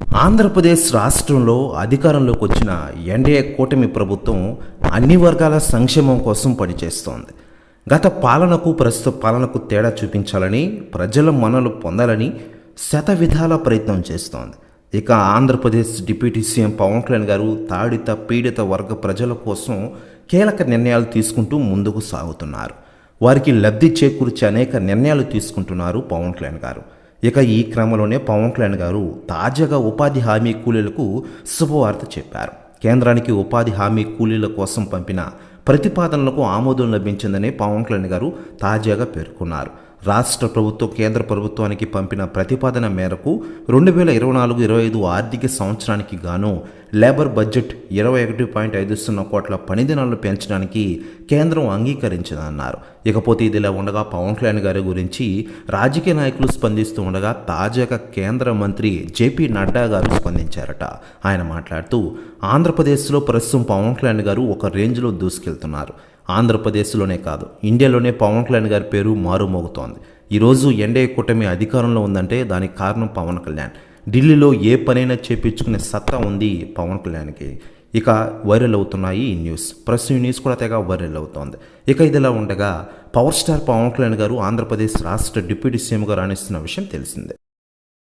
ఆంధ్రప్రదేశ్ రాష్ట్రంలో అధికారంలోకి వచ్చిన ఎన్డీఏ కూటమి ప్రభుత్వం అన్ని వర్గాల సంక్షేమం కోసం పనిచేస్తోంది. గత పాలనకు ప్రస్తుత పాలనకు తేడా చూపించాలని ప్రజల మనలు పొందాలని శత విధాల ప్రయత్నం చేస్తోంది. ఇక ఆంధ్రప్రదేశ్ డిప్యూటీ సీఎం పవన్ కళ్యాణ్ గారు తాడిత పీడిత వర్గ ప్రజల కోసం కీలక నిర్ణయాలు తీసుకుంటూ ముందుకు సాగుతున్నారు. వారికి లబ్ధి చేకూర్చే అనేక నిర్ణయాలు తీసుకుంటున్నారు పవన్ కళ్యాణ్ గారు. ఇక ఈ క్రమంలోనే పవన్ కళ్యాణ్ గారు తాజాగా ఉపాధి హామీ కూలీలకు శుభవార్త చెప్పారు. కేంద్రానికి ఉపాధి హామీ కూలీల కోసం పంపిన ప్రతిపాదనలకు ఆమోదం లభించిందని పవన్ కళ్యాణ్ గారు తాజాగా పేర్కొన్నారు. రాష్ట్ర ప్రభుత్వం కేంద్ర ప్రభుత్వానికి పంపిన ప్రతిపాదన మేరకు రెండు వేల ఇరవై నాలుగు ఇరవై ఐదు ఆర్థిక సంవత్సరానికి గాను లేబర్ బడ్జెట్ ఇరవై ఒకటి పాయింట్ ఐదు సున్నా కోట్ల పనిదినాలను పెంచడానికి కేంద్రం అంగీకరించిందన్నారు. ఇకపోతే ఇదిలా ఉండగా పవన్ కళ్యాణ్ గారి గురించి రాజకీయ నాయకులు స్పందిస్తూ ఉండగా తాజాగా కేంద్ర మంత్రి జేపీ నడ్డా గారు స్పందించారట. ఆయన మాట్లాడుతూ ఆంధ్రప్రదేశ్లో ప్రస్తుతం పవన్ కళ్యాణ్ గారు ఒక రేంజ్లో దూసుకెళ్తున్నారు. ఆంధ్రప్రదేశ్లోనే కాదు. ఇండియాలోనే పవన్ కళ్యాణ్ గారి పేరు మారుమోగుతోంది. ఈరోజు ఎన్డీఏ కూటమి అధికారంలో ఉందంటే దానికి కారణం పవన్ కళ్యాణ్. ఢిల్లీలో ఏ పనైనా చేపించుకునే సత్తా ఉంది పవన్ కళ్యాణ్కి. ఇక వైరల్ అవుతున్నాయి ఈ న్యూస్. ప్రస్తుత ఈ న్యూస్ కూడా తెగ వైరల్ అవుతోంది. ఇక ఇదిలా ఉండగా పవర్ స్టార్ పవన్ కళ్యాణ్ గారు ఆంధ్రప్రదేశ్ రాష్ట్ర డిప్యూటీ సీఎంగా రాణిస్తున్న విషయం తెలిసిందే.